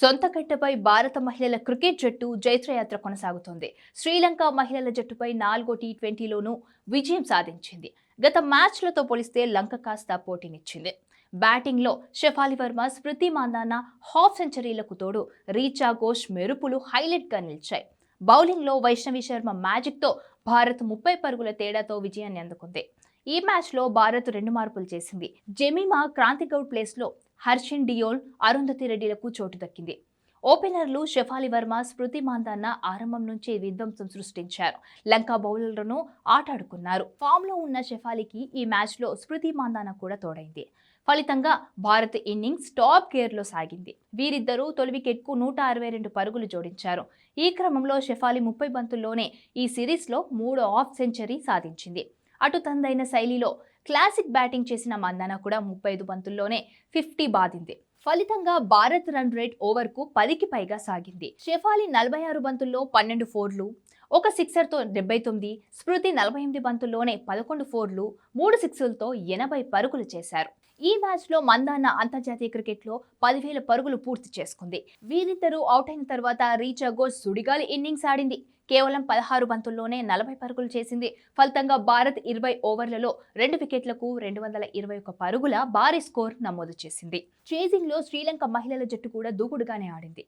సొంత కట్టపై భారత మహిళల క్రికెట్ జట్టు జైత్రయాత్ర కొనసాగుతోంది. శ్రీలంక మహిళల జట్టుపై నాలుగో టీ ట్వంటీలోనూ విజయం సాధించింది. గత మ్యాచ్లతో పోలిస్తే లంక కాస్త పోటీనిచ్చింది. బ్యాటింగ్లో షెఫాలి వర్మ స్మృతి మాందాన హాఫ్ సెంచరీలకు తోడు రీచా ఘోష్ మెరుపులు హైలైట్గా నిలిచాయి. బౌలింగ్లో వైష్ణవి శర్మ మ్యాజిక్తో భారత్ ముప్పై పరుగుల తేడాతో విజయాన్ని అందుకుంది. ఈ మ్యాచ్లో భారత్ రెండు మార్పులు చేసింది. జెమీమా క్రాంతిగౌడ్ ప్లేస్లో హర్షిన్ డియోల్ అరుంధతి రెడ్డిలకు చోటు దక్కింది. ఓపెనర్లు షెఫాలి వర్మ స్మృతి మాందాన్న ఆరంభం నుంచే విధ్వంసం సృష్టించారు. లంకా బౌలర్లను ఆటాడుకున్నారు. ఫామ్లో ఉన్న షెఫాలికి ఈ మ్యాచ్లో స్మృతి మాందాన కూడా తోడైంది. ఫలితంగా భారత్ ఇన్నింగ్స్ టాప్ గేర్లో సాగింది. వీరిద్దరూ తొలి వికెట్కు నూట అరవై రెండు పరుగులు జోడించారు. ఈ క్రమంలో షెఫాలి ముప్పై బంతుల్లోనే ఈ సిరీస్లో మూడో ఆఫ్ సెంచరీ సాధించింది. అటు తందైన శైలిలో క్లాసిక్ బ్యాటింగ్ చేసిన మందన కూడా ముప్పై ఐదు బంతుల్లోనే ఫిఫ్టీ బాదింది. ఫలితంగా భారత్ రన్ రేట్ ఓవర్కు పదికి పైగా సాగింది. షెఫాలి నలభై ఆరు బంతుల్లో పన్నెండు ఫోర్లు ఒక సిక్సర్తో డెబ్బై తొమ్మిది స్మృతి నలభై ఎనిమిది బంతుల్లోనే పదకొండు ఫోర్లు మూడు సిక్సులతో ఎనభై పరుగులు చేశారు. ఈ మ్యాచ్లో మందాన్న అంతర్జాతీయ క్రికెట్లో పదివేల పరుగులు పూర్తి చేసుకుంది. వీరిద్దరూ అవుట్ అయిన తర్వాత రీచా ఘోష్ సుడిగాలి ఇన్నింగ్స్ ఆడింది. కేవలం పదహారు బంతుల్లోనే నలభై పరుగులు చేసింది. ఫలితంగా భారత్ ఇరవై ఓవర్లలో రెండు వికెట్లకు రెండు వందల ఇరవై ఒక్క పరుగుల భారీ స్కోర్ నమోదు చేసింది. చేజింగ్లో శ్రీలంక మహిళల జట్టు కూడా దూకుడుగానే ఆడింది.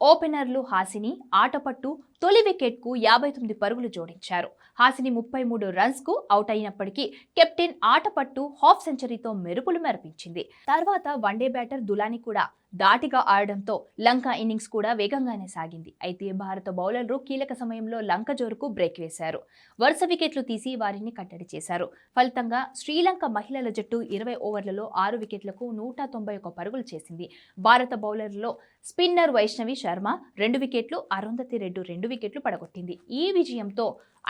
ఓపెనర్లు హాసిని ఆటపట్టు తొలి వికెట్కు యాభై తొమ్మిది పరుగులు జోడించారు. హాసిని ముప్పై మూడు రన్స్కు అవుట్ అయినప్పటికీ కెప్టెన్ ఆటపట్టు హాఫ్ సెంచరీతో మెరుపులు మెరిపించింది. తర్వాత వన్డే బ్యాటర్ దులాని కూడా దాటిగా ఆడడంతో లంక ఇన్నింగ్స్ కూడా వేగంగానే సాగింది. అయితే భారత బౌలర్లు కీలక సమయంలో లంక జోరుకు బ్రేక్ వేశారు. వరుస వికెట్లు తీసి వారిని కట్టడి చేశారు. ఫలితంగా శ్రీలంక మహిళల జట్టు ఇరవై ఓవర్లలో ఆరు వికెట్లకు నూట తొంభై ఒక్క పరుగులు చేసింది. భారత బౌలర్లలో స్పిన్నర్ వైష్ణవి శర్మ రెండు వికెట్లు అరుంధతి రెడ్డి రెండు వికెట్లు పడగొట్టింది. ఈ విజయంతో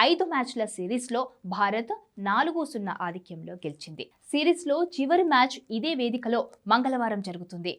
ఐదు మ్యాచ్ల సిరీస్లో భారత్ నాలుగు సున్నా ఆధిక్యంలో గెలిచింది. సిరీస్లో చివరి మ్యాచ్ ఇదే వేదికలో మంగళవారం జరుగుతుంది.